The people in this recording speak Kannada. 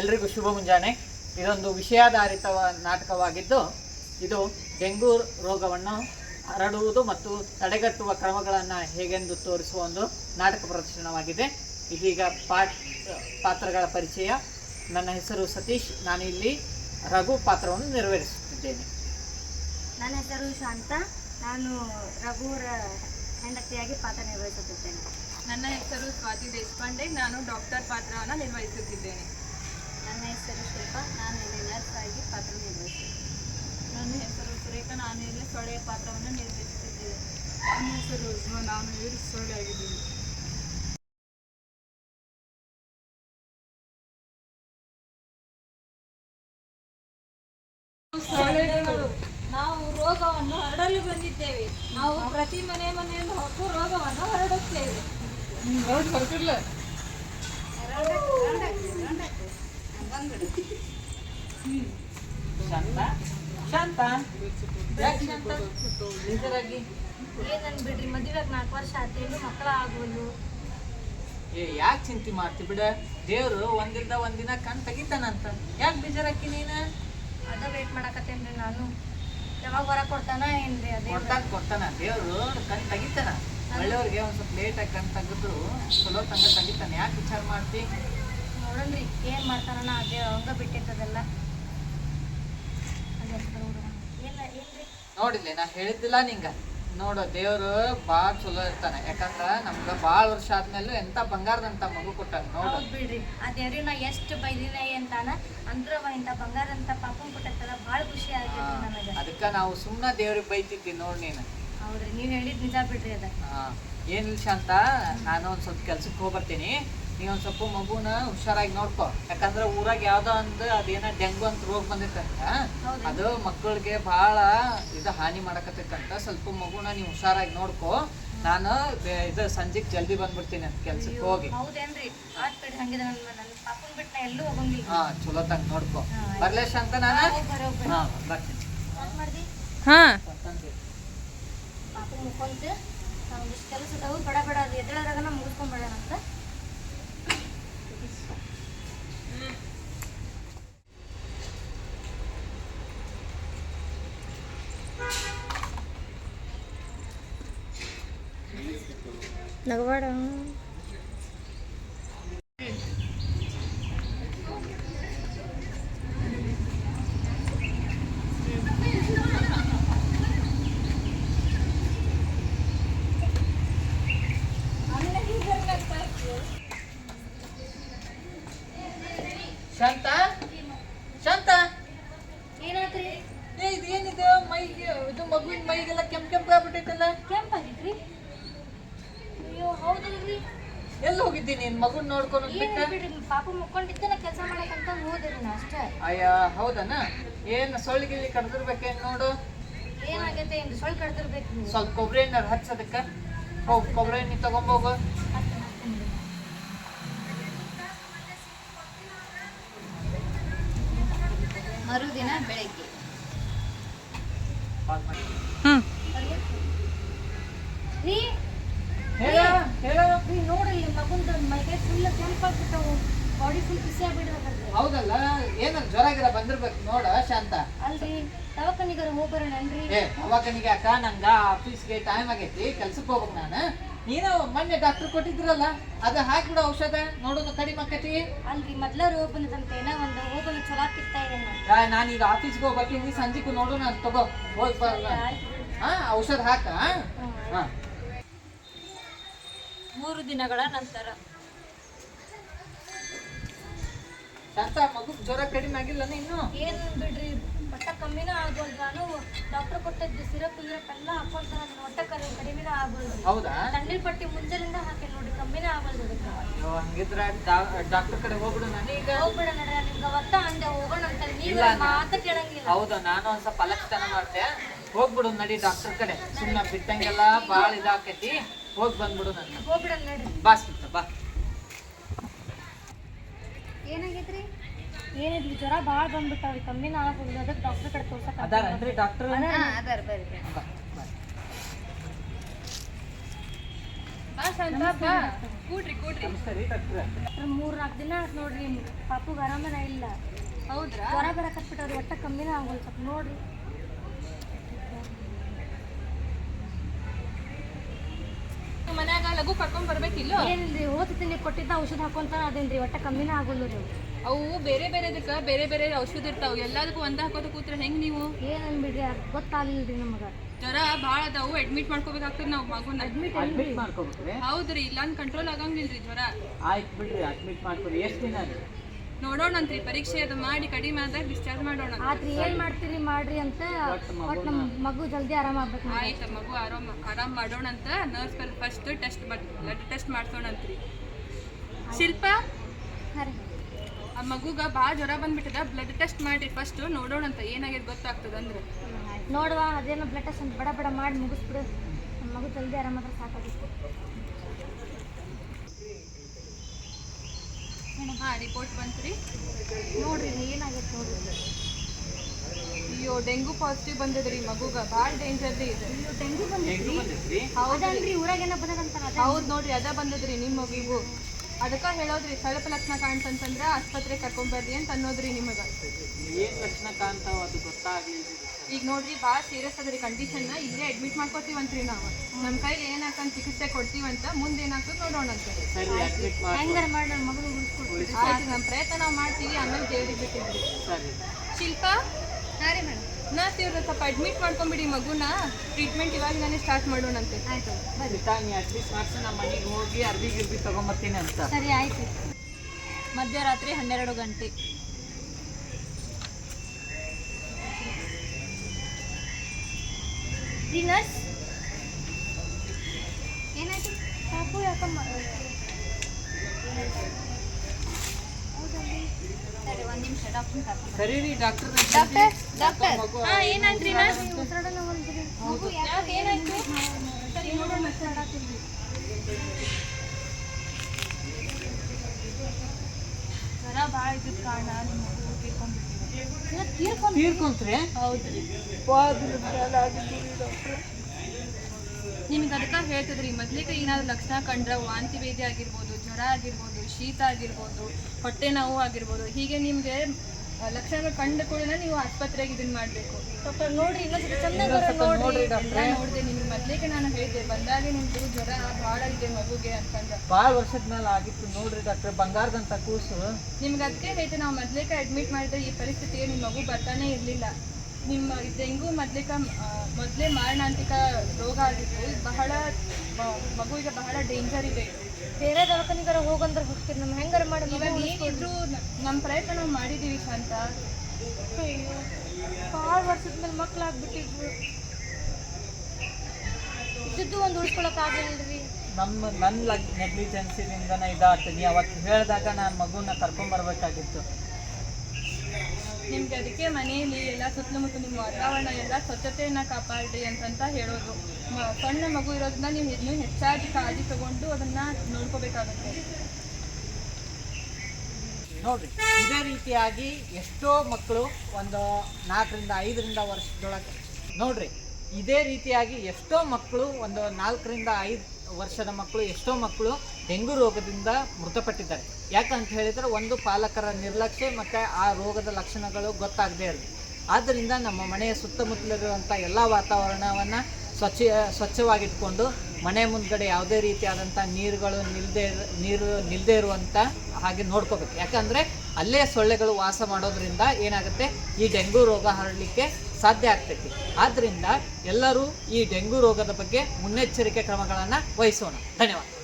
ಎಲ್ರಿಗೂ ಶುಭ ಮುಂಜಾನೆ. ಇದೊಂದು ವಿಷಯಾಧಾರಿತ ನಾಟಕವಾಗಿದ್ದು ಇದು ಡೆಂಗು ರೋಗವನ್ನು ಹರಡುವುದು ಮತ್ತು ತಡೆಗಟ್ಟುವ ಕ್ರಮಗಳನ್ನು ಹೇಗೆಂದು ತೋರಿಸುವ ಒಂದು ನಾಟಕ ಪ್ರದರ್ಶನವಾಗಿದೆ. ಇದೀಗ ಪಾಟ್ ಪಾತ್ರಗಳ ಪರಿಚಯ. ನನ್ನ ಹೆಸರು ಸತೀಶ್. ನಾನಿಲ್ಲಿ ರಘು ಪಾತ್ರವನ್ನು ನಿರ್ವಹಿಸುತ್ತಿದ್ದೇನೆ ನನ್ನ ಹೆಸರು ಶಾಂತ. ನಾನು ರಘುವರ ಹೆಂಡತಿಯಾಗಿ ಪಾತ್ರ ನಿರ್ವಹಿಸುತ್ತಿದ್ದೇನೆ. ನನ್ನ ಹೆಸರು ಸ್ವಾತಿ ದೇಶಪಾಂಡೆ. ನಾನು ಡಾಕ್ಟರ್ ಪಾತ್ರವನ್ನು ನಿರ್ವಹಿಸುತ್ತಿದ್ದೇನೆ. ನನ್ನ ಹೆಸರು ಶಿಲ್ಪ ನಾನು ಇಲ್ಲಿ ನರ್ಸ್ ಆಗಿ ಪಾತ್ರ ನಿರ್ವಹಿಸುತ್ತೇನೆ. ನನ್ನ ಹೆಸರು ಸುರೇಖ ನಾನು ಇಲ್ಲಿ ಸೊಳ್ಳೆಯ ಪಾತ್ರವನ್ನು ನಿರ್ವಹಿಸುತ್ತಿದ್ದೇನೆ. ನನ್ನ ಹೆಸರು ಉಜ್ಮ ನಾನು ಇಲ್ಲಿ ಸೊಳ್ಳೆ ಆಗಿದ್ದೀನಿ. ನಾವು ರೋಗವನ್ನು ಹರಡಲು ಬಂದಿದ್ದೇವೆ. ನಾವು ಪ್ರತಿ ಮನೆ ಮನೆಯನ್ನು ಹೊಕ್ಕು ರೋಗವನ್ನು ಹರಡುತ್ತೇವೆ. ಶಾಂತ ಶಾಂತ ಯಾಕೆ ಶಾಂತ ಬೇಜಾರಾಗಿ ಏನನ್ ಬಿಡ್ರಿ ಮದುವೆಗೆ ನಾಲ್ಕು ವರ್ಷ ಮಕ್ಕಳ ಏ ಯಾಕೆ ಚಿಂತೆ ಮಾಡ್ತಿ ಬಿಡ? ದೇವ್ರು ಒಂದಿಲ್ದ ಒಂದಿನ ಕಣ್ ತೆಗಿತಾನಂತ. ಯಾಕೆ ಬೇಜಾರಾಕಿ ನೀನು? ಅದ ವೇಟ್ ಮಾಡಕತ್ತೇನ್ರಿ ನಾನು. ಯಾವಾಗ ಹೊರ ಕೊಡ್ತಾನ ಏನ್ರಿ ಅದೇ ಕೊಡ್ತಾನ ಕೊಡ್ತಾನ. ದೇವ್ರು ಕಣ್ ತೆಗಿತಾನ. ಒಳ್ಳೆಯವ್ರಿಗೆ ಒಂದ್ ಸ್ವಲ್ಪ ಲೇಟ್ ಆಗಿ ಕಣ್ ತೆಗೆದ್ರು ಚಲೋ ತಂಗ ತೆಗಿತಾನೆ. ಯಾಕೆ ವಿಚಾರ ಮಾಡ್ತಿ? ನೋಡನ್ರಿ ಏನ್ ಮಾಡ್ತಾರಣ್ಣ ಅದೇ ಅವಂಗ ಬಿಟ್ಟಿರ್ತದಲ್ಲ ಏನ ನೋಡಿಲ್ಲ ನಾ ಹೇಳಿದ್ದಿಲ್ಲ ನಿಂಗ. ನೋಡು ದೇವರು ಭಾಳ ಚಲೋ ಇರ್ತಾನೆ. ಯಾಕಂದ್ರ ನಮ್ಗ ಭಾಳ ವರ್ಷ ಆದ್ಮೇಲೆ ಎಂತ ಬಂಗಾರದಂತ ಮಗು ಕೊಟ್ಟಾನ ನೋಡು. ಬಿಡ್ರಿ. ಆ ದೇವ್ರಿ ನಾ ಎಷ್ಟು ಬೈದಿನ ಅಂತಾನ ಅಂದ್ರ ಇಂತ ಇಂಥ ಬಂಗಾರ ಅಂತ ಪಾಪನ್ ಕೊಟ್ಟಿರ್ತಾರ ಭಾಳ ಖುಷಿ ಆಗೈತಿ ನನಗೆ. ಅದಕ್ಕ ನಾವು ಸುಮ್ಮನೆ ದೇವ್ರಿಗೆ ಬೈತಿದ್ವಿ ನೋಡ್ ನೀನು. ಹೌದ್ರಿ ನೀವ್ ಹೇಳಿದ್ ನಿಜ ಬಿಡ್ರಿ ಅದ. ಹಾ ಏನಿಲ್ಲ ಶಾಂತ ನಾನು ಒಂದ್ ಸ್ವಲ್ಪ ಕೆಲ್ಸಕ್ಕೆ ಹೋಗ್ಬರ್ತೀನಿ. ನೀ ಒಂದ್ ಸ್ವಲ್ಪ ಮಗುನ ಹುಷಾರಾಗಿ ನೋಡ್ಕೊ. ಯಾಕಂದ್ರ ಊರಾಗ ಯಾವ್ದೋ ಒಂದು ಅದೇನ ಡೆಂಗು ಅಂತ ರೋಗ ಬಂದಿತ್ತಂತ. ಅದು ಮಕ್ಕಳಿಗೆ ಬಹಳ ಇದು ಹಾನಿ ಮಾಡಕತ್ತೈತಂತ ಸ್ವಲ್ಪ ಮಗುನ ನೀವು ಹುಷಾರಾಗಿ ನೋಡ್ಕೊ. ನಾನು ಇದು ಸಂಜೆಗ್ ಜಲ್ದಿ ಬಂದ್ಬಿಡ್ತೀನಿ ಅಂತ ಕೆಲ್ಸಕ್ಕೆ ಹೋಗಿ. ಹೌದೇನ್ರಿ? ಆತ್ ಬಿಡ್ರಿ ಹಂಗಿದ ನನ್ ನನ್ನ ಪಾಪನ್ ಬಿಟ್ಟು ನಾ ಎಲ್ಲೂ ಹೋಗಂಗಿಲ್ಲ. ಹಾ ಚಲೋ ತಂಗ ನೋಡ್ಕೊ. ಹಾ, ಅಂತ ನಾನು? ಹಾ ಬರ್ತೀನಿ. ಹಾ. ಕೆಲಸ ಬಡ ಬಡ ಅದು ಎದ್ದೇಳೋದಾಗ ಮುಗಿಸ್ಕೊಂಡ್ಬಿಡೋಣ ಅಂತ. నగవాడా ಎಲ್ಲಿ ಹೋಗಿದ್ದಿ ನಿನ್? ಮಗುನ್ ನೋಡ್ಕೊಂಡು ಬಿಟ್ಟ ಬಿಡ್ರಿ ಪಾಪ ಮುಕ್ಕೊಂಡಿದ್ದೆ ನಾ ಕೆಲಸ ಮಾಡಕ್ಕಂತ ಹೋದ್ರಿ ನಾ ಅಷ್ಟೇ. ಅಯ್ಯ ಹೌದನ? ಏನ್ ಸೊಳ್ಳಿ ಗಿಲ್ಲಿ ಕಡ್ದಿರ್ಬೇಕೇನ್ ನೋಡು? ಏನಾಗೈತೆ ಏನು? ಸೊಳ್ಳು ಕಡ್ದಿರ್ಬೇಕು ನೀವು. ಸ್ವಲ್ಪ ಕೊಬ್ಬರಿ ಎಣ್ಣೆ ಹಚ್ಚದಕ್ಕ. ಹೋಗ್ ಕೊಬ್ಬರಿ ಎಣ್ಣೆ ತಗೊಂಬೋಗು ಮರುದಿನ ಬೆಳಗ್ಗೆ. ಹೌದಲ್ಲ ಏನ ಜ್ವರ ಗಿರ ಬಂದಿರ್ಬೇಕು ನೋಡ ಶಾಂತ. ಅಲ್ರಿ ದವಾಖಾನಿಗಾರ ಹೋಗಿ ಬರೋಣನ್ರಿ. ಏ ಅವಾಗನಿಗೆ ಅಕ್ಕ ನಂಗ ಆಫೀಸ್ಗೆ ಟೈಮ್ ಆಗೈತಿ ಕೆಲ್ಸಕ್ಕೆ ಹೋಗ್ಬೇಕು ನಾನು. ನೀನು ಮೊನ್ನೆ ಡಾಕ್ಟರ್ ಕೊಟ್ಟಿದ್ರಲ್ಲ ಅದ ಹಾಕ್ಬಿಡು ಔಷಧ ನೋಡೋದು ಕಡಿಮೆ ಆಕತಿ. ಅಲ್ರಿ ಮೊದ್ಲ ರೋಗ ಬಂದದಂತ ಏನೋ ಒಂದು ಹೋಗಲು ಚಲೋ ಆಗ್ತಿರ್ತಾ ಇದೆ ಈಗ ಆಫೀಸ್ಗೆ ಹೋಗ್ಬರ್ತೀನಿ ಸಂಜೆಗೂ ನೋಡು ನಾನು ತಗೋ ಹೋಗ್ ಬರೋಣ ಹಾ ಔಷಧ ಹಾಕ ಹಾ. ಮೂರು ದಿನಗಳ ನಂತರ. ಶಾಂತ ಮಗು ಜ್ವರ ಕಡಿಮೆ ಆಗಿಲ್ಲನ ಇನ್ನು? ಏನು ಬಿಡ್ರಿ ಮಟ್ಟ ಕಮ್ಮಿನ ಆಗ್ಬೋದು ನಾನು ಡಾಕ್ಟರ್ ಕೊಟ್ಟದ್ದು ಸಿರಪ್ ಗಿರಪ್ ಎಲ್ಲ ಹಾಕೊಂತ ನನ್ನ ಒಟ್ಟ ಕರೆ ಕಡಿಮೆನ ಆಗ್ಬೋದು ಹೌದಾ? ತಣ್ಣೀರ್ ಪಟ್ಟಿ ಮುಂಜಾನಿಂದ ಹಾಕಿ ನೋಡಿ ಕಮ್ಮಿನ ಆಗ್ಬೋದು ಅದಕ್ಕೆ. ಅಯ್ಯೋ ಹಂಗಿದ್ರ ಡಾಕ್ಟರ್ ಕಡೆ ಹೋಗ್ಬಿಡು ನಾನು ಈಗ. ಹೋಗ್ಬೇಡ ನಡ್ರಿ ನಿಮ್ಗೆ ಅವತ್ತ ಅಂದೆ ಹೋಗೋಣ ಅಂತ ನೀವು ಮಾತ ಕೇಳಂಗಿಲ್ಲ. ಹೌದಾ? ನಾನು ಒಂದ್ ಸ್ವಲ್ಪ ಅಲಕ್ಷತನ ಮಾಡ್ದೆ. ಹೋಗ್ಬಿಡು ನಡಿ ಡಾಕ್ಟರ್ ಕಡೆ. ಸುಮ್ಮನೆ ಬಿಟ್ಟಂಗೆಲ್ಲ ಭಾಳ ಇದಾಕೈತಿ. ಹೋಗಿ ಬಂದ್ಬಿಡು ನನ್ನ. ಹೋಗ್ಬಿಡ ನಡಿ ಬಾ ಸ್ಮಿತಾ, ಬಾ. ಏನಾಗೈತ್ರಿ? ಏನಿದ್ರಿ ಜ್ವರ ಭಾಳ ಬಂದ್ಬಿಟ್ಟಾವ್ರಿ. ಕಮ್ಮಿನ ಆಗೋದು ಅದಕ್ಕೆ ಡಾಕ್ಟರ್ ಕಡೆ ತೋರ್ಸಕ್ ಅದಾರನ್ರಿ ಡಾಕ್ಟರ್ ಅದಾರ ಬರ್ರಿ ಕೂಡ್ರಿ ಕೂಡ್ರಿ. ಮೂರು ನಾಲ್ಕು ದಿನ ಆಯ್ತು ನೋಡ್ರಿ ಪಾಪುಗೆ ಆರಾಮನ ಇಲ್ಲ. ಹೌದ್ರಾ? ಜ್ವರ ಬರಕತ್ಬಿಟ್ಟವ್ರಿ. ಒಟ್ಟ ಕಮ್ಮಿನ ಆಗೋಲ್ ಸ್ವಲ್ಪ ನೋಡ್ರಿ. ಲಘು ಕರ್ಕೊಂಡ್ ಬರ್ಬೇಕಿಲ್ಲ? ಏನಿಲ್ರಿ ಓದ್ತೀನಿ ನೀವು ಕೊಟ್ಟಿದ್ದ ಔಷಧ ಹಾಕೊಂತ ಅದೇನ್ರಿ ಒಟ್ಟ ಕಮ್ಮಿನ ಆಗುಲ್ಲ ರೀ ಅವು ಬೇರೆ ಬೇರೆದಕ್ಕ ಬೇರೆ ಬೇರೆ ಔಷಧ ಇರ್ತಾವ. ಎಲ್ಲದಕ್ಕೂ ಒಂದ ಹಾಕೋದು ಕೂತ್ರೆ ಹೆಂಗ್ ನೀವು? ಏನ್ ಅನ್ಬಿಡ್ರಿ ಅದ್ ಗೊತ್ತಾಗ್ಲಿಲ್ರಿ ನಮಗ. ಜ್ವರ ಭಾಳ ಅದಾವು ಅಡ್ಮಿಟ್ ಮಾಡ್ಕೋಬೇಕಾಗ್ತದೆ ನಾವು ಮಗುನ. ಅಡ್ಮಿಟ್ ಅಡ್ಮಿಟ್ ಮಾಡ್ಕೋಬೇಕು ಹೌದ್ರಿ ಇಲ್ಲಾಂದ್ ಕಂಟ್ರೋಲ್ ಆಗಂಗಿಲ್ರಿ ಜ್ವರ. ಆಯ್ತು ಬಿಡ್ರಿ ಅಡ್ಮಿಟ್ ಮಾಡ್ಕೊರಿ ಎಷ್ಟು ದಿನ ರೀ ನೋಡೋಣಂತ್ರಿ ಪರೀಕ್ಷೆ ಅದು ಮಾಡಿ ಕಡಿಮೆ ಆದಾಗ ಡಿಸ್ಚಾರ್ಜ್ ಮಾಡೋಣ ಆದ್ರೆ ಏನ್ ಮಾಡ್ತೀರಿ ಮಾಡ್ರಿ ಅಂತ ಒಟ್ ನಮ್ ಮಗು ಜಲ್ದಿ ಆರಾಮ ಆಗ್ಬೇಕು. ಆಯ್ತು ಮಗು ಆರಾಮ್ ಆರಾಮ್ ಮಾಡೋಣಂತ ನರ್ಸ್ ಕಲ್ ಫಸ್ಟ್ ಟೆಸ್ಟ್ ಬ್ಲಡ್ ಟೆಸ್ಟ್ ಮಾಡ್ಸೋಣಂತ್ರಿ ಶಿಲ್ಪ. ಆ ಮಗುಗ ಭಾಳ ಜ್ವರ ಬಂದ್ಬಿಟ್ಟದ ಬ್ಲಡ್ ಟೆಸ್ಟ್ ಮಾಡಿ ಫಸ್ಟ್ ನೋಡೋಣಂತ ಏನಾಗಿದೆ ಗೊತ್ತಾಗ್ತದ ಅಂದ್ರೆ. ನೋಡುವ ಅದೇನೋ ಬ್ಲಡ್ ಟೆಸ್ಟ್ ಅಂತ ಬಡ ಬಡ ಮಾಡಿ ಮುಗಿಸ್ಬಿಡು. ನಮ್ಮ ಮಗು ಜಲ್ದಿ ಆರಾಮಾದ್ರೆ ಸಾಕಾಗಿತ್ತು. ಹಾ ರಿಪೋರ್ಟ್ ಬಂತ್ರಿ. ನೋಡ್ರಿ ಏನಾಗೈತೆ ನೋಡ್ರಿ. ಅಯ್ಯೋ ಡೆಂಗು ಪಾಸಿಟಿವ್ ಬಂದದ್ರಿ ಮಗುಗ. ಭಾಳ ಡೇಂಜರ್ ರೀ ಇದು. ಬಂದಿದ್ರಿ? ಬಂದಿದ್ರಿ? ಹೌದನ್ರಿ ಊರಾಗ ಏನೋ ಬಂದದಂತಾರ ಹೌದ್ ನೋಡ್ರಿ ಅದ ಬಂದದ್ರಿ ನಿಮ್ಮ ಮಗುವು ಅದಕ್ಕ ಹೇಳೋದ್ರಿ ಸ್ವಲ್ಪ ಲಕ್ಷಣ ಕಾಣ್ತಂತಂದ್ರೆ ಆಸ್ಪತ್ರೆ ಕರ್ಕೊಂಬರ್ರಿ ಅಂತ ಅನ್ನೋದ್ರಿ ನಿಮಗೆ. ಏನ್ ಲಕ್ಷಣ ಕಾಣ್ತಾವ ಅದು ಗೊತ್ತಾಗ್ಲಿಲ್ಲ ಈಗ ನೋಡ್ರಿ ಭಾಳ ಸೀರಿಯಸ್ ಅದ್ರಿ ಕಂಡೀಷನ್ ಇಲ್ಲೇ ಅಡ್ಮಿಟ್ ಮಾಡ್ಕೋತೀವಂತ್ರಿ ನಾವು. ನಮ್ಮ ಕೈಲಿ ಏನಾಕಂತ ಚಿಕಿತ್ಸೆ ಕೊಡ್ತೀವಂತ ಮುಂದೆ ಏನಾಗ್ತದೆ ನೋಡೋಣ ಅಂತ ಹೆಂಗಾರ ಮಾಡಿ ನನ್ನ ಮಗಳು ಉಳಿಸ್ಕೊಡ್ರಿ ಆಯ್ತು ನಮ್ಮ ಪ್ರಯತ್ನ ನಾವು ಮಾಡ್ತೀವಿ ಆಮೇಲೆ ದೇವ್ರಿಗೆ ಶಿಲ್ಪಾ ಸರಿ. ಶಿಲ್ಪ? ಹಾಂ ರೀ ಮೇಡಮ್. ನಾ ಇವ್ರ ಸ್ವಲ್ಪ ಅಡ್ಮಿಟ್ ಮಾಡ್ಕೊಂಬಿಡಿ ಮಗುನ. ಟ್ರೀಟ್ಮೆಂಟ್ ಇವಾಗಿಂದಾನೇ ಸ್ಟಾರ್ಟ್ ಮಾಡೋಣಂತೆ ಆಯ್ತು ಬರ್ರಿ. ಸೀತಾ ನೀ ಅಡ್ಮಿಟ್ ಮಾಡಿಸಿ ನಮ್ಮ ಮನೆಗೆ ಹೋಗಿ ಅರ್ಬಿ ಗಿರ್ಬಿ ತಗೊಂಬರ್ತೀನಿ ಅಂತ. ಸರಿ ಆಯ್ತು. ಮಧ್ಯರಾತ್ರಿ ಹನ್ನೆರಡು ಗಂಟೆ. ರೀ ನರ್ಸ್ ಏನಾಯ್ತು ಪಾಪು ಯಾಕಮ್ಮ ಸರಿ ಒಂದು ನಿಮಿಷ ಡಾಕ್ಟರ್ ಕರ್ಕೊಂಡು ಸರಿ ರೀ ಡಾಕ್ಟರ್ ಡಾಕ್ಟರ್ ಡಾಕ್ಟರ್ ಮಗು ಹಾ ಏನಾಯ್ತ್ರಿ ನರ್ಸ್ ಉಸಿರಾಡೋಣ ಒಂದ್ರಿ ಮಗು ಯಾಕೆ ಏನಾಯ್ತು ಸರಿ ನೋಡೋಣ ಉಸಿರಾಡತ್ತೀವಿ ಜ್ವರ ಭಾಳ ಇದ್ದಿದ್ ಕಾರಣ ನಿಮ್ಮ ಮಗು ತೀರ್ಕೊಂಡ್ಬಿಟ್ಟಿದೆ. ಇಲ್ಲ ತೀರ್ಕೊಂಡು ತೀರ್ಕೊಂತ್ರಿ ಹೌದ್ರಿ ನಿಮ್ಗೆ ಅದಕ್ಕೆ ಹೇಳ್ತದ್ರಿ ಮೊದ್ಲಿಗೆ ಏನಾದ್ರೂ ಲಕ್ಷಣ ಕಂಡ್ರೆ ವಾಂತಿ ಭೇದಿ ಆಗಿರ್ಬೋದು ಜ್ವರ ಆಗಿರ್ಬೋದು ಶೀತ ಆಗಿರ್ಬೋದು ಹೊಟ್ಟೆ ನೋವು ಆಗಿರ್ಬೋದು ಹೀಗೆ ನಿಮಗೆ ಲಕ್ಷಣಗಳು ಕಂಡ ಕೂಡ ನೀವು ಆಸ್ಪತ್ರೆಗೆ ಇದನ್ನ ಮಾಡಬೇಕು. ಸ್ವಲ್ಪ ನೋಡ್ರಿ. ಡಾಕ್ಟ್ರೆ. ನೋಡಿದೆ ನಿಮ್ಗೆ ಮೊದ್ಲಿಗೆ ನಾನು ಹೇಳಿದೆ ಬಂದಾಗ ನಿಮ್ದು ಜ್ವರ ಭಾಳ ಇದೆ ಮಗುಗೆ ಅಂತಂದ್ರೆ ಭಾಳ ವರ್ಷದ ಮೇಲೆ ಆಗಿತ್ತು ನೋಡ್ರಿ ಡಾಕ್ಟರ್ ಬಂಗಾರದಂತ ಕೂಸು. ನಿಮ್ಗೆ ಅದಕ್ಕೆ ಹೇಳ್ತೀವಿ ನಾವು ಮೊದ್ಲಿಗೆ ಅಡ್ಮಿಟ್ ಮಾಡಿದ್ರೆ ಈ ಪರಿಸ್ಥಿತಿಗೆ ನಿಮ್ಮ ಮಗು ಬರ್ತಾನೆ ಇರಲಿಲ್ಲ. ನಿಮ್ಮ ಡೆಂಗು ಮೊದ್ಲಿಕ ಮೊದಲೇ ಮಾರಣಾಂತಿಕ ರೋಗ ಆಗಿತ್ತು. ಇದು ಬಹಳ ಮಗುವಿಗೆ ಬಹಳ ಡೇಂಜರ್ ಇದೆ. ಬೇರೆ ದವಾಖಾನಿಗಾರ ಹೋಗಂದ್ರೆ ಹೋಗ್ತೀರಿ. ನಮ್ಮ ಹೆಂಗಾರ ಮಾಡಿ ಇವಾಗ ಏನಿದ್ರು ನಮ್ಮ ಪ್ರಯತ್ನ ನಾವು ಮಾಡಿದ್ದೀವಿ ಶಾಂತ. ಅಯ್ಯೋ ಭಾಳ ವರ್ಷದ ಮೇಲೆ ಮಕ್ಕಳಾಗ್ಬಿಟ್ಟಿದ್ರು ಇದ್ದು ಇದ್ದದ್ದು ಒಂದು ಉಳ್ಕೊಳಕ್ ಆಗಲಿಲ್ರಿ. ನಮ್ಮ ನನ್ನ ಲಗ್ ಇದಾತು ಇದಾಗ್ತೀನಿ. ಅವತ್ತು ಹೇಳಿದಾಗ ನಾನು ಮಗುನ ಕರ್ಕೊಂಬರ್ಬೇಕಾಗಿತ್ತು ನಿಮ್ಗೆ ಅದಕ್ಕೆ ಮನೆಯಲ್ಲಿ ಎಲ್ಲ ಸುತ್ತಮುತ್ತ ನಿಮ್ಮ ವಾತಾವರಣ ಎಲ್ಲ ಸ್ವಚ್ಛತೆಯನ್ನು ಕಾಪಾಡಿ ಅಂತಂತ ಹೇಳೋದು. ಸಣ್ಣ ಮಗು ಇರೋದ್ರಿಂದ ನೀವು ಇನ್ನೂ ಹೆಚ್ಚಾಗಿ ಕಾಳಜಿ ತಗೊಂಡು ಅದನ್ನ ನೋಡ್ಕೋಬೇಕಾಗುತ್ತೆ. ನೋಡ್ರಿ, ಇದೇ ರೀತಿಯಾಗಿ ಎಷ್ಟೋ ಮಕ್ಕಳು ಒಂದು ನಾಲ್ಕರಿಂದ ಐದರಿಂದ ವರ್ಷದೊಳಗೆ. ನೋಡ್ರಿ ಇದೇ ರೀತಿಯಾಗಿ ಎಷ್ಟೋ ಮಕ್ಕಳು, ಒಂದು ನಾಲ್ಕರಿಂದ ಐದು ವರ್ಷದ ಮಕ್ಕಳು, ಎಷ್ಟೋ ಮಕ್ಕಳು ಡೆಂಗು ರೋಗದಿಂದ ಮೃತಪಟ್ಟಿದ್ದಾರೆ. ಯಾಕಂತ ಹೇಳಿದರೆ ಒಂದು ಪಾಲಕರ ನಿರ್ಲಕ್ಷ್ಯ ಮತ್ತು ಆ ರೋಗದ ಲಕ್ಷಣಗಳು ಗೊತ್ತಾಗದೇ ಇರಲಿ. ಆದ್ದರಿಂದ ನಮ್ಮ ಮನೆಯ ಸುತ್ತಮುತ್ತಲಿರುವಂಥ ಎಲ್ಲ ವಾತಾವರಣವನ್ನು ಸ್ವಚ್ಛ, ಸ್ವಚ್ಛವಾಗಿಟ್ಕೊಂಡು ಮನೆ ಮುಂದ್ಗಡೆ ಯಾವುದೇ ರೀತಿಯಾದಂಥ ನೀರುಗಳು ನಿಲ್ಲದೆ ನೀರು ನಿಲ್ಲದೆ ಇರುವಂಥ ಹಾಗೆ ನೋಡ್ಕೋಬೇಕು. ಯಾಕಂದರೆ ಅಲ್ಲೇ ಸೊಳ್ಳೆಗಳು ವಾಸ ಮಾಡೋದ್ರಿಂದ ಏನಾಗುತ್ತೆ? ಈ ಡೆಂಗು ರೋಗ ಹರಡಲಿಕ್ಕೆ ಸಾಧ್ಯ ಆಗ್ತೈತಿ. ಆದ್ದರಿಂದ ಎಲ್ಲರೂ ಈ ಡೆಂಗು ರೋಗದ ಬಗ್ಗೆ ಮುನ್ನೆಚ್ಚರಿಕೆ ಕ್ರಮಗಳನ್ನು ವಹಿಸೋಣ. ಧನ್ಯವಾದ.